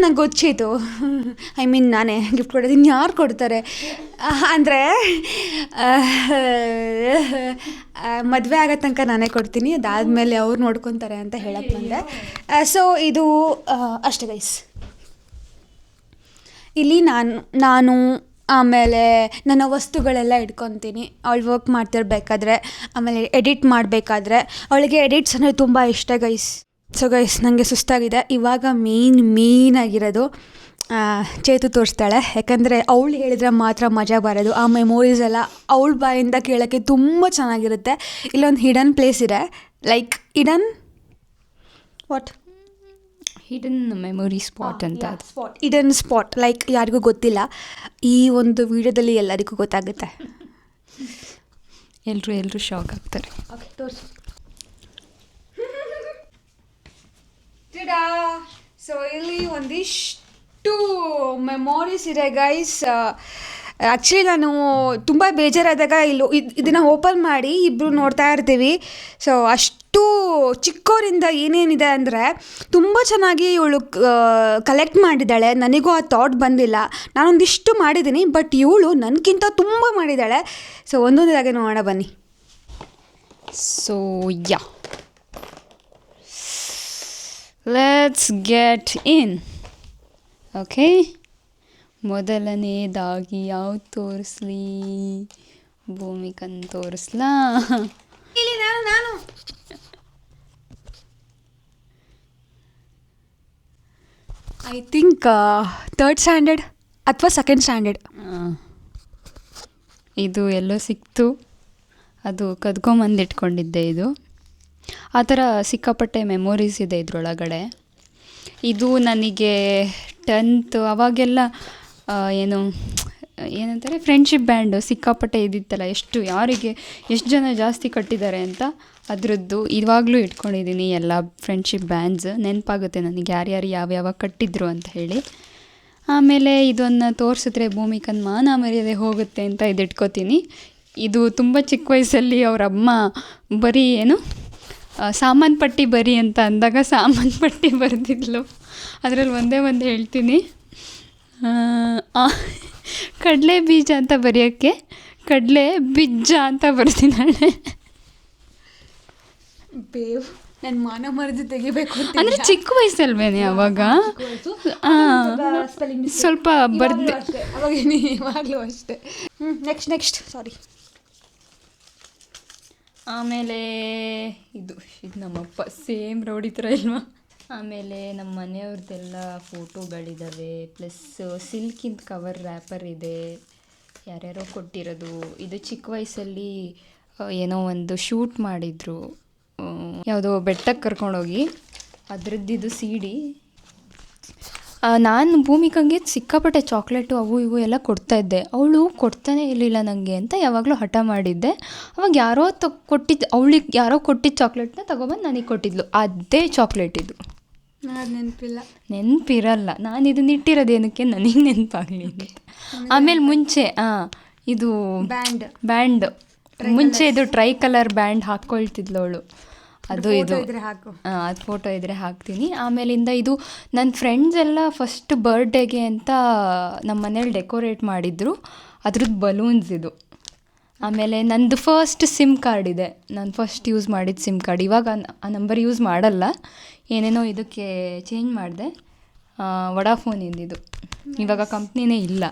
[SPEAKER 1] ನಂಗೆ ಗೊಚ್ಚಿತು ಐ ಮೀನ್ ನಾನೇ ಗಿಫ್ಟ್ ಕೊಡೋದು ಯಾರು ಕೊಡ್ತಾರೆ? ಅಂದರೆ ಮದುವೆ ಆಗೋ ತನಕ ನಾನೇ ಕೊಡ್ತೀನಿ. ಅದಾದಮೇಲೆ ಅವ್ರು ನೋಡ್ಕೊತಾರೆ ಅಂತ ಹೇಳಕ್ಕೆ ಬಂದೆ. ಸೊ ಇದು ಅಷ್ಟೇ ಗೈಸ್ ಇಲ್ಲಿ ನಾನು ನಾನು, ಆಮೇಲೆ ನನ್ನ ವಸ್ತುಗಳೆಲ್ಲ ಇಟ್ಕೊತೀನಿ. ಅವಳು ವರ್ಕ್ ಮಾಡ್ತಿರ್ಬೇಕಾದ್ರೆ, ಆಮೇಲೆ ಎಡಿಟ್ ಮಾಡಬೇಕಾದ್ರೆ, ಅವಳಿಗೆ ಎಡಿಟ್ಸ್ ಅಂದರೆ ತುಂಬ ಇಷ್ಟ ಗೈಸ್ ಸೊ ಗೈಸ್ ನನಗೆ ಸುಸ್ತಾಗಿದೆ. ಇವಾಗ ಮೇನ್ ಮೇನ್ ಆಗಿರೋದು ಚೇತು ತೋರಿಸ್ತಾಳೆ. ಯಾಕಂದರೆ ಅವಳು ಹೇಳಿದ್ರೆ ಮಾತ್ರ ಮಜಾ ಬರೋದು. ಆ ಮೆಮೊರೀಸ್ ಎಲ್ಲ ಅವಳ ಬಾಯಿಂದ ಕೇಳೋಕ್ಕೆ ತುಂಬ ಚೆನ್ನಾಗಿರುತ್ತೆ. ಇಲ್ಲೊಂದು ಹಿಡನ್ ಪ್ಲೇಸ್ ಇದೆ. Like hidden what
[SPEAKER 2] hidden memory spot ಅಂತ.
[SPEAKER 1] ಸ್ಪಾಟ್ ಇಡನ್ ಸ್ಪಾಟ್ ಲೈಕ್ ಯಾರಿಗೂ ಗೊತ್ತಿಲ್ಲ. ಈ ಒಂದು ವಿಡಿಯೋದಲ್ಲಿ ಎಲ್ಲರಿಗೂ ಗೊತ್ತಾಗುತ್ತೆ.
[SPEAKER 2] ಎಲ್ಲರೂ ಎಲ್ಲರೂ ಶಾಕ್ ಆಗ್ತಾರೆ.
[SPEAKER 1] ಓಕೆ ತೋರಿಸು. ಸೊ ಇಲ್ಲಿ ಒಂದಿಷ್ಟು ಮೆಮೊರೀಸ್ ಇದೆ ಗೈಸ್ ಆ್ಯಕ್ಚುಲಿ ನಾನು ತುಂಬ ಬೇಜಾರಾದಾಗ ಇಲ್ಲಿ ಇದ್- ಇದನ್ನು ಓಪನ್ ಮಾಡಿ ಇಬ್ಬರು ನೋಡ್ತಾ ಇರ್ತೀವಿ. ಸೊ ಅಷ್ಟು ಚಿಕ್ಕೋರಿಂದ ಏನೇನಿದೆ ಅಂದರೆ, ತುಂಬ ಚೆನ್ನಾಗಿ ಇವಳು ಕಲೆಕ್ಟ್ ಮಾಡಿದ್ದಾಳೆ. ನನಗೂ ಆ ಥಾಟ್ ಬಂದಿಲ್ಲ. ನಾನೊಂದಿಷ್ಟು ಮಾಡಿದ್ದೀನಿ ಬಟ್ ಇವಳು ನನಗಿಂತ ತುಂಬ ಮಾಡಿದ್ದಾಳೆ. ಸೊ ಒಂದೊಂದಾಗೆ ನೋಡೋಣ, ಬನ್ನಿ.
[SPEAKER 2] So yeah let's get in okay ಮೊದಲನೇದಾಗಿ ಯಾವ್ದು ತೋರಿಸ್ಲಿ? ಭೂಮಿಕನ್ ತೋರಿಸ್ಲಾ?
[SPEAKER 1] ಇಲ್ಲಿ ನಾನು ನಾನು. ಐ ಥಿಂಕ್ ಥರ್ಡ್ ಸ್ಟ್ಯಾಂಡರ್ಡ್ ಅಥವಾ ಸೆಕೆಂಡ್ ಸ್ಟ್ಯಾಂಡರ್ಡ್
[SPEAKER 2] ಇದು ಎಲ್ಲೋ ಸಿಕ್ತು. ಅದು ಕದ್ಕೊಂಬಂದು ಇಟ್ಕೊಂಡಿದ್ದೆ ಇದು. ಆ ಥರ ಸಿಕ್ಕಾಪಟ್ಟೆ ಮೆಮೊರೀಸ್ ಇದೆ ಇದರೊಳಗಡೆ. ಇದು ನನಗೆ ಟೆಂತ್ ಅವಾಗೆಲ್ಲ ಏನು, ಏನಂತಾರೆ ಫ್ರೆಂಡ್ಶಿಪ್ ಬ್ಯಾಂಡು ಸಿಕ್ಕಾಪಟ್ಟೆ ಇದ್ದಿತ್ತಲ್ಲ ಎಷ್ಟು, ಯಾರಿಗೆ ಎಷ್ಟು ಜನ ಜಾಸ್ತಿ ಕಟ್ಟಿದ್ದಾರೆ ಅಂತ ಅದರದ್ದು ಇವಾಗಲೂ ಇಟ್ಕೊಂಡಿದ್ದೀನಿ ಎಲ್ಲ ಫ್ರೆಂಡ್ಶಿಪ್ ಬ್ಯಾಂಡ್ಸ್ ನೆನಪಾಗುತ್ತೆ ನನಗೆ ಯಾರ್ಯಾರು ಯಾವ್ಯಾವ ಕಟ್ಟಿದ್ರು ಅಂತ ಹೇಳಿ. ಆಮೇಲೆ ಇದನ್ನು ತೋರಿಸಿದ್ರೆ ಭೂಮಿಕನ್ ಮಾನ ಮರ್ಯಾದೆ ಹೋಗುತ್ತೆ ಅಂತ ಇದು ಇಟ್ಕೋತೀನಿ ಇದು ತುಂಬ ಚಿಕ್ಕ ವಯಸ್ಸಲ್ಲಿ ಅವರ ಅಮ್ಮ ಬರೀ ಏನು ಸಾಮಾನ್ ಪಟ್ಟಿ ಬರಿ ಅಂತ ಅಂದಾಗ ಸಾಮಾನು <laughs> ಪಟ್ಟಿ ಬರೆದಿದ್ಲು. ಅದರಲ್ಲಿ ಒಂದೇ ಒಂದು ಹೇಳ್ತೀನಿ. ಕಡಲೆ ಬೀಜ ಅಂತ ಬರೆಯೋಕ್ಕೆ ಕಡಲೆ ಬಿಜ್ಜ ಅಂತ ಬರ್ತಿದ್ದಾಳೆ
[SPEAKER 1] ಬೇವು. ನನ್ನ ಮಾನ ಮರದಿ ತೆಗಿಬೇಕು
[SPEAKER 2] ಅಂದರೆ ಚಿಕ್ಕ ವಯಸ್ಸಲ್ವೇನೆ ಅವಾಗ? ಸ್ವಲ್ಪ ಬರ್ದು
[SPEAKER 1] ಅವಾಗ ಅಷ್ಟೇ. ನೆಕ್ಸ್ಟ್ ನೆಕ್ಸ್ಟ್ ಸಾರಿ
[SPEAKER 2] ಆಮೇಲೆ ಇದು ಇದು ನಮ್ಮಪ್ಪ ಸೇಮ್ ರೌಡಿ ಥರ ಇಲ್ವಾ? ಆಮೇಲೆ ನಮ್ಮ ಮನೆಯವ್ರದ್ದೆಲ್ಲ ಫೋಟೋಗಳಿದ್ದಾವೆ ಪ್ಲಸ್ ಸಿಲ್ಕಿಂದ ಕವರ್ ರ್ಯಾಪರ್ ಇದೆ. ಯಾರ್ಯಾರೋ ಕೊಟ್ಟಿರೋದು. ಇದು ಚಿಕ್ಕ ವಯಸ್ಸಲ್ಲಿ ಏನೋ ಒಂದು ಶೂಟ್ ಮಾಡಿದರು. ಯಾವುದೋ ಬೆಟ್ಟಕ್ಕೆ ಕರ್ಕೊಂಡೋಗಿ. ಅದ್ರದ್ದಿದು ಸಿ ಡಿ ನಾನು ಭೂಮಿಕಂಗೆ ಸಿಕ್ಕಾಪಟ್ಟೆ ಚಾಕ್ಲೇಟು ಅವು ಇವು ಎಲ್ಲ ಕೊಡ್ತಾ ಇದ್ದೆ. ಅವಳು ಕೊಡ್ತಾನೆ ಇರಲಿಲ್ಲ ನನಗೆ ಅಂತ ಯಾವಾಗಲೂ ಹಠ ಮಾಡಿದ್ದೆ. ಅವಾಗ ಯಾರೋ ತ ಕೊಟ್ಟಿದ್ದು ಅವಳಿಗೆ ಯಾರೋ ಕೊಟ್ಟಿದ್ದ ಚಾಕ್ಲೇಟ್ನ ತಗೊಬಂದು ನನಗೆ ಕೊಟ್ಟಿದ್ಲು. ಅದೇ ಚಾಕ್ಲೇಟ್ ಇದು.
[SPEAKER 1] ನೆನಪಿಲ್ಲ.
[SPEAKER 2] ನೆನಪಿರಲ್ಲ. ನಾನು ಇದನ್ನ ಇಟ್ಟಿರೋದು ಏನಕ್ಕೆ? ನನಗೆ ನೆನಪಾಗಲಿ ಆಮೇಲೆ ಮುಂಚೆ ಹಾಂ ಇದು
[SPEAKER 1] ಬ್ಯಾಂಡ್.
[SPEAKER 2] ಬ್ಯಾಂಡ್. ಮುಂಚೆ ಇದು ಟ್ರೈ ಕಲರ್ ಬ್ಯಾಂಡ್ ಹಾಕ್ಕೊಳ್ತಿದ್ಲು ಅವಳು. ಅದು ಇದು. ಅದು ಫೋಟೋ ಇದ್ರೆ ಹಾಕ್ತೀನಿ. ಆಮೇಲಿಂದ ಇದು ನನ್ನ ಫ್ರೆಂಡ್ಸ್ ಎಲ್ಲ ಫಸ್ಟ್ ಬರ್ಡೇಗೆ ಅಂತ ನಮ್ಮ ಮನೇಲಿ ಡೆಕೋರೇಟ್ ಮಾಡಿದ್ರು. ಅದ್ರದ್ದು ಬಲೂನ್ಸ್ ಇದು. ಆಮೇಲೆ ನಂದು ಫಸ್ಟ್ ಸಿಮ್ ಕಾರ್ಡ್ ಇದೆ. ನಾನು ಫಸ್ಟ್ ಯೂಸ್ ಮಾಡಿದ ಸಿಮ್ ಕಾರ್ಡ್ ಇವಾಗ ಆ- ಆ ನಂಬರ್ ಯೂಸ್ ಮಾಡಲ್ಲ. ಏನೇನೋ ಇದಕ್ಕೆ ಚೇಂಜ್ ಮಾಡಿದೆ. ವಡಾಫೋನಿಂದಿದು ಇವಾಗ ಕಂಪ್ನಿನೇ ಇಲ್ಲ.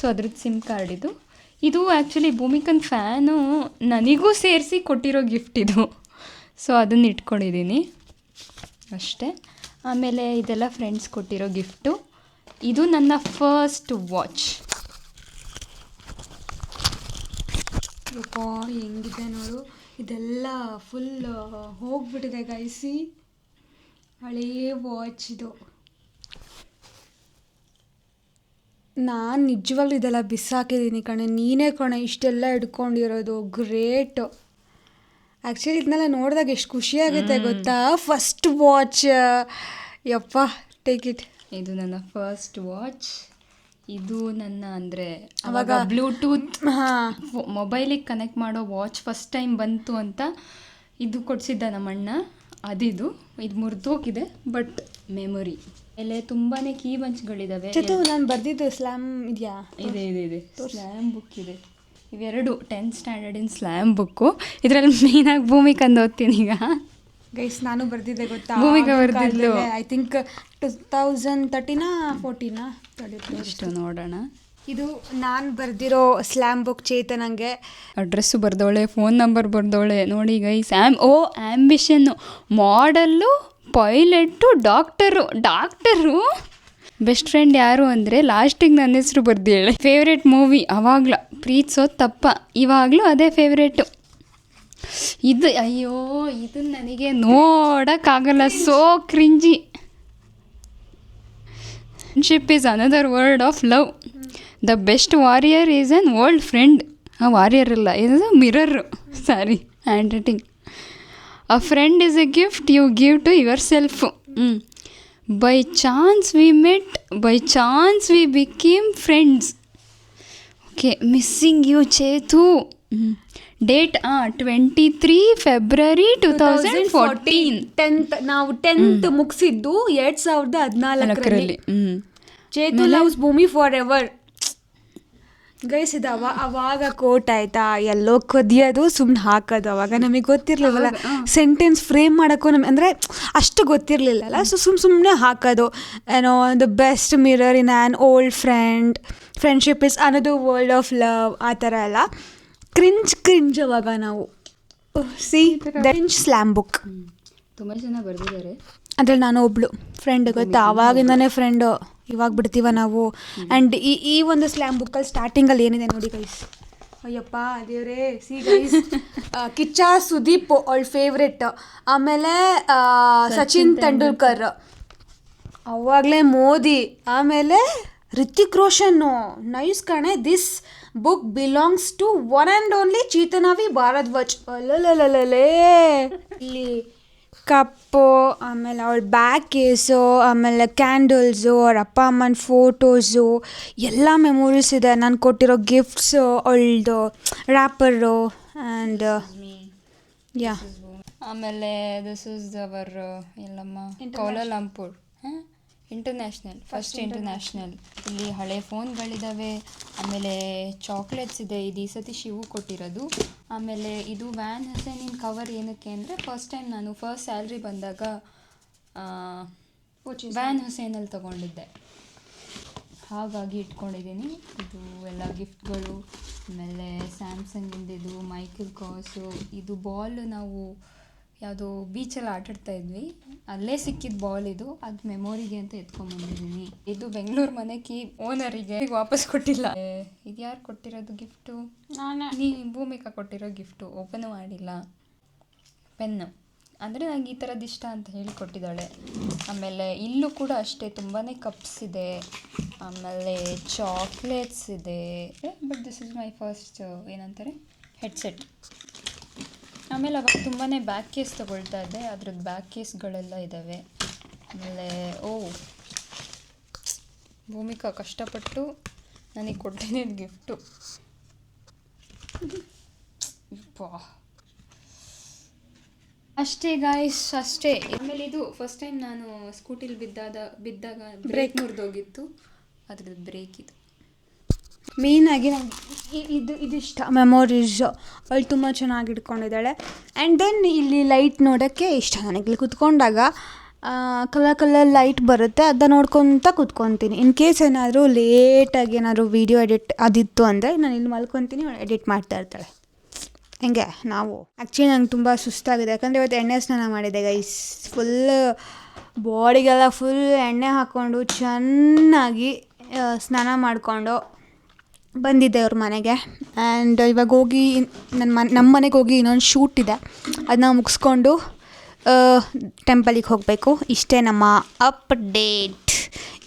[SPEAKER 2] ಸೊ ಅದ್ರದ್ದು ಸಿಮ್ ಕಾರ್ಡ್ ಇದು. ಇದು ಆ್ಯಕ್ಚುಲಿ ಭೂಮಿಕನ್ ಫ್ಯಾನು ನನಗೂ ಸೇರಿಸಿ ಕೊಟ್ಟಿರೋ ಗಿಫ್ಟ್ ಇದು. ಸೊ, ಅದನ್ನ ಇಟ್ಕೊಂಡಿದ್ದೀನಿ ಅಷ್ಟೇ. ಆಮೇಲೆ ಇದೆಲ್ಲ ಫ್ರೆಂಡ್ಸ್ ಕೊಟ್ಟಿರೋ ಗಿಫ್ಟು ಇದು ನನ್ನ ಫಸ್ಟ್ ವಾಚ್
[SPEAKER 1] ಹೆಂಗಿದೆ ನೋಡು. ಇದೆಲ್ಲ ಫುಲ್ ಹೋಗ್ಬಿಟ್ಟಿದೆ ಗೈಸಿ ಹಳೇ ವಾಚ್ ಇದು. ನಾನು ನಿಜವಾಗ್ಲೂ ಇದೆಲ್ಲ ಬಿಸಾಕಿದ್ದೀನಿ ಕಣೆ. ನೀನೇ ಕಣೆ, ಇಷ್ಟೆಲ್ಲ ಇಟ್ಕೊಂಡಿರೋದು ಗ್ರೇಟ್ ಆ್ಯಕ್ಚುಲಿ ಇದನ್ನೆಲ್ಲ ನೋಡಿದಾಗ ಎಷ್ಟು ಖುಷಿ ಆಗುತ್ತೆ ಗೊತ್ತಾ? ಫಸ್ಟ್ ವಾಚ್ ಯಪ್ಪ ಟೇಕ್ ಇಟ್
[SPEAKER 2] ಇದು ನನ್ನ ಫಸ್ಟ್ ವಾಚ್ ಇದು ನನ್ನ ಅಂದರೆ
[SPEAKER 1] ಅವಾಗ
[SPEAKER 2] ಬ್ಲೂಟೂತ್ ಮೊಬೈಲಿಗೆ ಕನೆಕ್ಟ್ ಮಾಡೋ ವಾಚ್ ಫಸ್ಟ್ ಟೈಮ್ ಬಂತು ಅಂತ ಇದು ಕೊಡಿಸಿದ್ದ ನಮ್ಮ ಅಣ್ಣ ಅದಿದು. ಇದು ಮುರಿದೋಗಿದೆ ಬಟ್ ಮೆಮೊರಿ ಎಲ್ಲೇ ತುಂಬಾ ಕೀ
[SPEAKER 1] ಬಂಚ್ಗಳಿದಾವೆ ನಾನು ಬರ್ದಿದ್ದು ಸ್ಲ್ಯಾಮ್ ಇದೆಯಾ?
[SPEAKER 2] ಇದೆ ಇದೆ ಇದೆ. ಸ್ಲ್ಯಾಮ್ ಬುಕ್ ಇದೆ. ಇವೆರಡು ಟೆಂತ್ ಇನ್ ಸ್ಲ್ಯಾಮ್ ಬುಕ್ಕು ಇದರಲ್ಲಿ ಮೇಯ್ನಾಗಿ ಭೂಮಿಕಂದು ಓದ್ತೀನಿ ಈಗ.
[SPEAKER 1] ಗೈಸ್ ನಾನು ಬರ್ದಿದ್ದೆ ಗೊತ್ತಾ?
[SPEAKER 2] ಭೂಮಿಕಾ ಬರ್ದಿದ್ಲು.
[SPEAKER 1] ಐ ಥಿಂಕ್ ಟು ತೌಸಂಡ್ ತರ್ಟಿನಾ ಫೋರ್ಟಿನಾ
[SPEAKER 2] ಇಷ್ಟು ನೋಡೋಣ.
[SPEAKER 1] ಇದು ನಾನು ಬರ್ದಿರೋ ಸ್ಲ್ಯಾಮ್ ಬುಕ್ ಚೇತನಂಗೆ.
[SPEAKER 2] ಅಡ್ರೆಸ್ಸು ಬರ್ದವಳೆ ಫೋನ್ ನಂಬರ್ ಬರ್ದವಳೆ ನೋಡಿ guys am O ambition ಮಾಡಲ್ಲು pilot doctor doctor best friend ಯಾರು ಅಂದರೆ ಲಾಸ್ಟಿಗೆ ನನ್ನ ಹೆಸರು ಬರ್ದೇಳೆ ಫೇವ್ರೆಟ್ ಮೂವಿ ಅವಾಗ್ಲ. ಪ್ರೀತಿಸೋದು ತಪ್ಪ. ಇವಾಗಲೂ ಅದೇ ಫೇವ್ರೇಟು ಇದು, ಅಯ್ಯೋ ಇದು ನನಗೆ ನೋಡೋಕ್ಕಾಗಲ್ಲ. So cringey friendship is another word of love the best warrior is an old friend ಆ ವಾರಿಯರ್ ಅಲ್ಲ ಇದು mirror sorry handwriting a friend is a gift you give to yourself by chance we met by chance we became friends okay missing you Chetu. Date twenty three February two thousand fourteen
[SPEAKER 1] tenth ನಾವು tenth ಮುಗಿಸಿದ್ದು ಎರಡು ಸಾವಿರದ ಹದಿನಾಲ್ಕರಲ್ಲಿ.
[SPEAKER 2] ಹ್ಞೂ
[SPEAKER 1] Chetu loves Bhoomi for ever guys ಇದು ಅವ ಅವಾಗ coat ಆಯ್ತಾ ಎಲ್ಲೋ ಕದಿಯೋದು ಸುಮ್ಮನೆ ಹಾಕೋದು ಅವಾಗ ನಮಗೆ ಗೊತ್ತಿರ್ಲಿಲ್ಲವಲ್ಲ ಸೆಂಟೆನ್ಸ್ ಫ್ರೇಮ್ ಮಾಡೋಕ್ಕೂ ನಮ್ಗೆ ಅಂದರೆ ಅಷ್ಟು ಗೊತ್ತಿರಲಿಲ್ಲಲ್ಲ. ಸೊ ಸುಮ್ಮ ಸುಮ್ಮನೆ ಹಾಕೋದು ಏನೋ ಒಂದು best mirror in an old friend friendship is ಅನ್ನೋದು ವರ್ಲ್ಡ್ ಆಫ್ ಲವ್ ಆ ಥರ ಎಲ್ಲ ಕ್ರಿಂಜ್ ಕ್ರಿಂಜ್ ಅವಾಗ ನಾವು. ಸಿ ಕ್ರಿಂಜ್ ಸ್ಲ್ಯಾಮ್ ಬುಕ್
[SPEAKER 2] ತುಂಬ ಜನ ಬರೆದಿದ್ದಾರೆ.
[SPEAKER 1] ಅದ್ರಲ್ಲಿ ನಾನು ಒಬ್ಳು. ಫ್ರೆಂಡ್ ಗೊತ್ತಾ? ಆವಾಗಿಂದನೇ ಫ್ರೆಂಡು ಇವಾಗ ಬಿಡ್ತೀವ ನಾವು? ಆ್ಯಂಡ್ ಈ ಈ ಒಂದು ಸ್ಲ್ಯಾಮ್ ಬುಕ್ಕಲ್ಲಿ ಸ್ಟಾರ್ಟಿಂಗಲ್ಲಿ ಏನಿದೆ ನೋಡಿ ಗೈಸ್ ಅಯ್ಯಪ್ಪ ದೇವ್ರೇ. ಸಿ ಗೈಸ್ ಕಿಚ್ಚ ಸುದೀಪ್ ಅವಳ ಫೇವ್ರೆಟ್ ಆಮೇಲೆ ಸಚಿನ್ ತೆಂಡೂಲ್ಕರ್. ಅವಾಗಲೇ ಮೋದಿ. ಆಮೇಲೆ ರಿತಿಕ್ ರೋಷನ್ನು ನೈಸ್ ಕಣೆ this book belongs to one and only ಚೇತನಾವಿ Bharadwaj ಅಲ್ಲಲಲಲೇ ಇಲ್ಲಿ ಕಪ್ಪು ಆಮೇಲೆ ಅವಳ ಬ್ಯಾಗ್ ಕೇಸು ಆಮೇಲೆ ಕ್ಯಾಂಡಲ್ಸು ಅವ್ರ ಅಪ್ಪ ಅಮ್ಮನ ಫೋಟೋಸು ಎಲ್ಲ ಮೆಮೊರೀಸ್ ಇದೆ ನಾನು ಕೊಟ್ಟಿರೋ ಗಿಫ್ಟ್ಸು ಅವಳದು ರ್ಯಾಪರು ಆ್ಯಂಡ್ ಯಾ
[SPEAKER 2] ಆಮೇಲೆ this is our Yellamma Kuala Lumpur international first international ಇಲ್ಲಿ ಹಳೆ ಫೋನ್ಗಳಿದ್ದಾವೆ ಆಮೇಲೆ ಚಾಕ್ಲೇಟ್ಸ್ ಇದೆ ಇದು ಈ ಸತಿ ಶಿವು ಕೊಟ್ಟಿರೋದು. ಆಮೇಲೆ ಇದು ವ್ಯಾನ್ ಹಸೇನಿನ ಕವರ್ ಏನಕ್ಕೆ ಅಂದರೆ ಫಸ್ಟ್ ಟೈಮ್ ನಾನು ಫಸ್ಟ್ ಸ್ಯಾಲ್ರಿ ಬಂದಾಗ ವ್ಯಾನ್ ಹುಸೇನಲ್ಲಿ ತೊಗೊಂಡಿದ್ದೆ. ಹಾಗಾಗಿ ಇಟ್ಕೊಂಡಿದ್ದೀನಿ. ಇದು ಎಲ್ಲ ಗಿಫ್ಟ್ಗಳು ಆಮೇಲೆ ಸ್ಯಾಮ್ಸಂಗಿಂದ ಇದು ಮೈಕಲ್ ಕಾಸು ಇದು ಬಾಲ್ ನಾವು ಯಾವುದೋ ಬೀಚಲ್ಲಿ ಆಟಾಡ್ತಾ ಇದ್ವಿ. ಅಲ್ಲೇ ಸಿಕ್ಕಿದ ಬಾಲ್ ಇದು. ಅದು ಮೆಮೊರಿಗೆ ಅಂತ ಎತ್ಕೊಂಡ್ಬಂದಿದ್ದೀನಿ ಇದು ಬೆಂಗಳೂರು ಮನೆ ಕೀ ಓನರಿಗೆ ವಾಪಸ್ ಕೊಟ್ಟಿಲ್ಲ. ಇದು ಯಾರು ಕೊಟ್ಟಿರೋದು ಗಿಫ್ಟು ನೀ ಭೂಮಿಕಾ ಕೊಟ್ಟಿರೋ ಗಿಫ್ಟು ಓಪನ್ ಮಾಡಿಲ್ಲ. ಪೆನ್ನು ಅಂದರೆ ನಂಗೆ ಈ ಥರದ್ದು ಇಷ್ಟ ಅಂತ ಹೇಳಿಕೊಟ್ಟಿದ್ದಾಳೆ. ಆಮೇಲೆ ಇಲ್ಲೂ ಕೂಡ ಅಷ್ಟೇ ತುಂಬಾ ಕಪ್ಸ್ ಇದೆ. ಆಮೇಲೆ ಚಾಕ್ಲೇಟ್ಸ್ ಇದೆ. But this is my first ಏನಂತಾರೆ? ಹೆಡ್ಸೆಟ್ ಆಮೇಲೆ ಅವಾಗ ತುಂಬಾ ಬ್ಯಾಕ್ ಕೇಸ್ ತೊಗೊಳ್ತಾ ಇದ್ದೆ. ಅದ್ರದ್ದು ಬ್ಯಾಕ್ ಕೇಸ್ಗಳೆಲ್ಲ ಇದ್ದಾವೆ ಆಮೇಲೆ ಓ ಭೂಮಿಕಾ ಕಷ್ಟಪಟ್ಟು ನನಗೆ ಕೊಟ್ಟೇನೆ ಗಿಫ್ಟು. ಅಷ್ಟೇ ಗಾಯ್ಸ್ ಅಷ್ಟೇ. ಆಮೇಲೆ ಇದು ಫಸ್ಟ್ ಟೈಮ್ ನಾನು ಸ್ಕೂಟಿಲಿ ಬಿದ್ದಾದ ಬಿದ್ದಾಗ ಬ್ರೇಕ್ ಮುರಿದೋಗಿತ್ತು. ಅದ್ರದ್ದು ಬ್ರೇಕ್ ಇದು.
[SPEAKER 1] ಮೇಯ್ನಾಗಿ ನಂಗೆ ಇದು ಇದಿಷ್ಟ ಮೆಮೊರೀಸ್ ಅವಳು ತುಂಬ ಚೆನ್ನಾಗಿ ಇಟ್ಕೊಂಡಿದ್ದಾಳೆ. ಆ್ಯಂಡ್ ದೆನ್ ಇಲ್ಲಿ ಲೈಟ್ ನೋಡೋಕ್ಕೆ ಇಷ್ಟ ನನಗೆ. ಇಲ್ಲಿ ಕುತ್ಕೊಂಡಾಗ ಕಲರ್ ಕಲರ್ ಲೈಟ್ ಬರುತ್ತೆ. ಅದನ್ನ ನೋಡ್ಕೊತ ಕುತ್ಕೊತೀನಿ. ಇನ್ ಕೇಸ್ ಏನಾದರೂ ಲೇಟಾಗಿ ಏನಾದರೂ ವಿಡಿಯೋ ಎಡಿಟ್ ಅದಿತ್ತು ಅಂದರೆ ನಾನು ಇಲ್ಲಿ ಮಲ್ಕೊತೀನಿ ಎಡಿಟ್ ಮಾಡ್ತಾ ಇರ್ತಾಳೆ. ಹೆಂಗೆ? ನಾವು ಆ್ಯಕ್ಚುಲಿ ನಂಗೆ ತುಂಬ ಸುಸ್ತಾಗಿದೆ. ಯಾಕಂದರೆ ಇವತ್ತು ಎಣ್ಣೆ ಸ್ನಾನ ಮಾಡಿದೆ ಗೈಸ್ ಫುಲ್ ಬಾಡಿಗೆಲ್ಲ ಫುಲ್ ಎಣ್ಣೆ ಹಾಕ್ಕೊಂಡು ಚೆನ್ನಾಗಿ ಸ್ನಾನ ಮಾಡಿಕೊಂಡು ಬಂದಿದ್ದೆ ಅವ್ರ ಮನೆಗೆ. ಆ್ಯಂಡ್ ಇವಾಗ ಹೋಗಿ ನನ್ನ ಮನೆ ನಮ್ಮ ಮನೆಗೆ ಹೋಗಿ ಇನ್ನೊಂದು ಶೂಟ್ ಇದೆ. ಅದನ್ನ ಮುಗಿಸ್ಕೊಂಡು ಟೆಂಪಲಿಗೆ ಹೋಗಬೇಕು. ಇಷ್ಟೇ ನಮ್ಮ ಅಪ್ಡೇಟ್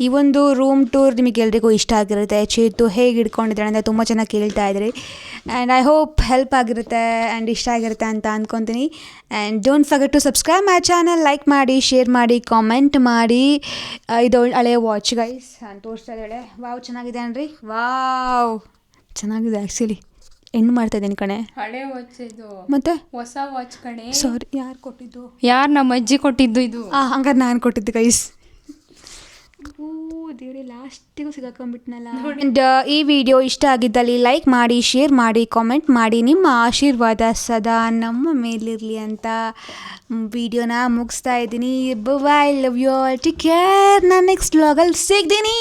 [SPEAKER 1] ಈ ಒಂದು ರೂಮ್ ಟೂರ್ ನಿಮಗೆ ನಿಮಗೆಲ್ರಿಗೂ ಇಷ್ಟ ಆಗಿರುತ್ತೆ. ಚೇತು ಹೇಗೆ ಇಟ್ಕೊಂಡಿದ್ದಾಳೆ ಅಂತ ತುಂಬ ಚೆನ್ನಾಗಿ ಕೇಳ್ತಾ ಇದ್ರಿ. ಆ್ಯಂಡ್ ಐ ಹೋಪ್ ಹೆಲ್ಪ್ ಆಗಿರುತ್ತೆ ಆ್ಯಂಡ್ ಇಷ್ಟ ಆಗಿರುತ್ತೆ ಅಂತ ಅಂದ್ಕೊತೀನಿ and don't forget to subscribe my channel like ಮಾಡಿ ಶೇರ್ ಮಾಡಿ ಕಾಮೆಂಟ್ ಮಾಡಿ. ಇದು ಹಳೆ ವಾಚ್ ಗೈಸ್ ಅಂತ ತೋರಿಸ್ತಾ ಇದ್ದಾಳೆ ವಾವ್ ಚೆನ್ನಾಗಿದೆ ಅನ್ರಿ. ವಾವ್ ಚೆನ್ನಾಗಿದೆ ಆ್ಯಕ್ಚುಲಿ ಹೆಣ್ಣು ಮಾಡ್ತಾ ಇದ್ದೀನಿ ಕಣೆ.
[SPEAKER 2] ಹಳೆ ವಾಚ್ ಇದು.
[SPEAKER 1] ಮತ್ತೆ?
[SPEAKER 2] ಹೊಸ ವಾಚ್ ಕಣೆ.
[SPEAKER 1] ಸಾರಿ ಯಾರು ಕೊಟ್ಟಿದ್ದು?
[SPEAKER 2] ಯಾರು ನಮ್ಮ ಅಜ್ಜಿ ಕೊಟ್ಟಿದ್ದು ಇದು?
[SPEAKER 1] ಹಂಗಾರೆ ನಾನು ಕೊಟ್ಟಿದ್ದು ಗೈಸ್ ದೇವ್ರೆ ಲಾಸ್ಟಿಗೂ ಸಿಗಾಕೊಂಡ್ಬಿಟ್ನಲ್ಲ. ಆ್ಯಂಡ್ ಈ ವಿಡಿಯೋ ಇಷ್ಟ ಆಗಿದ್ದಲ್ಲಿ ಲೈಕ್ ಮಾಡಿ ಶೇರ್ ಮಾಡಿ ಕಾಮೆಂಟ್ ಮಾಡಿ. ನಿಮ್ಮ ಆಶೀರ್ವಾದ ಸದಾ ನಮ್ಮ ಮೇಲಿರಲಿ ಅಂತ ವಿಡಿಯೋನ ಮುಗಿಸ್ತಾ ಇದ್ದೀನಿ. Bye love you all take care ನಾನು ನೆಕ್ಸ್ಟ್ ವ್ಲಾಗಲ್ಲಿ ಸಿಗ್ತೀನಿ.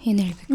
[SPEAKER 2] ಏನು ಹೇಳ್ಬೇಕು?